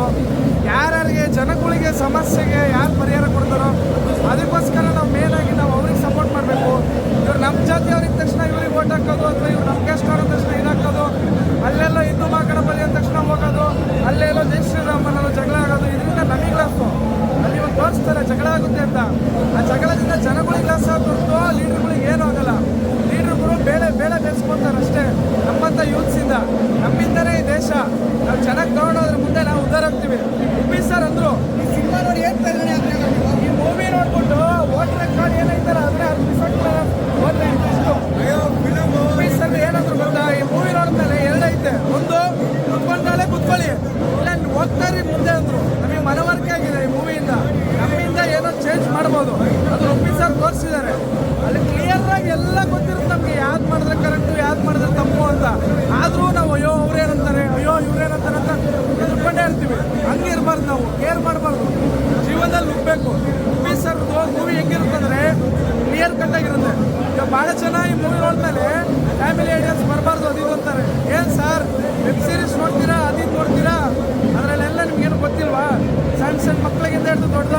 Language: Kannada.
ಮಾಡ್ಬೋದು ಯಾರ್ಯಾರಿಗೆ ಜನಗಳಿಗೆ ಸಮಸ್ಯೆಗೆ ಯಾರು ಪರಿಹಾರ ಕೊಡ್ತಾರೋ ಅದಕ್ಕೋಸ್ಕರ ನಾವು ಮೇನಾಗಿ ನಾವು ಅವ್ರಿಗೆ ಸಪೋರ್ಟ್ ಮಾಡಬೇಕು. ಇವ್ರು ನಮ್ಮ ಜಾತಿಯವ್ರಿದ ತಕ್ಷಣ ಇವ್ರಿಗೆ ಓಟ್ ಹಾಕೋದು ಅಥವಾ ಇವ್ರು ನಮ್ಮ ಗೆಸ್ಟ್ ಅವರ ತಕ್ಷಣ ಇದಾಕೋದು ಅಲ್ಲೆಲ್ಲ ಹಿಂದೂ ಮಾಕಡ ಬಲಿ ಅಂದ ತಕ್ಷಣ ಹೋಗೋದು ಅಲ್ಲೆಲ್ಲ ಜೈ ಶ್ರೀರಾಮನಲ್ಲೋ ಜಗಳ ಆಗೋದು, ಇದರಿಂದ ನಮಗೆ ಅಲ್ಲಿ ಇವಾಗ ತೋರಿಸ್ತಾರೆ ಜಗಳ ಆಗುತ್ತೆ ಅಂತ. ಕ್ಲಿಯರ್ ಮಾಡಬಾರ್ದು. ಜೀವನದಲ್ಲಿ ನುಗ್ಗಬೇಕು. ಮೂವಿ ಸರ್ ಮೂವಿ ಹೆಂಗಿರುತ್ತಂದ್ರೆ ಕ್ಲಿಯರ್ ಕಟ್ಟಾಗಿರುತ್ತೆ ಈಗ ಭಾಳ ಜನ ಈ ಮೂವಿ ನೋಡ್ಮೇಲೆ ಫ್ಯಾಮಿಲಿ ಐಡಿಯಾಸ್ ಬರಬಾರ್ದು ಅದು ಅಂತಾರೆ. ಏನು ಸರ್ ವೆಬ್ ಸೀರೀಸ್ ನೋಡ್ತೀರಾ ಅದು ನೋಡ್ತೀರಾ? ಅದರಲ್ಲೆಲ್ಲ ನಿಮ್ಗೇನು ಗೊತ್ತಿಲ್ವಾ? ಸಣ್ಣ ಸಣ್ಣ ಮಕ್ಕಳಿಗಿಂತ ಹಿಡಿದು ದೊಡ್ಡ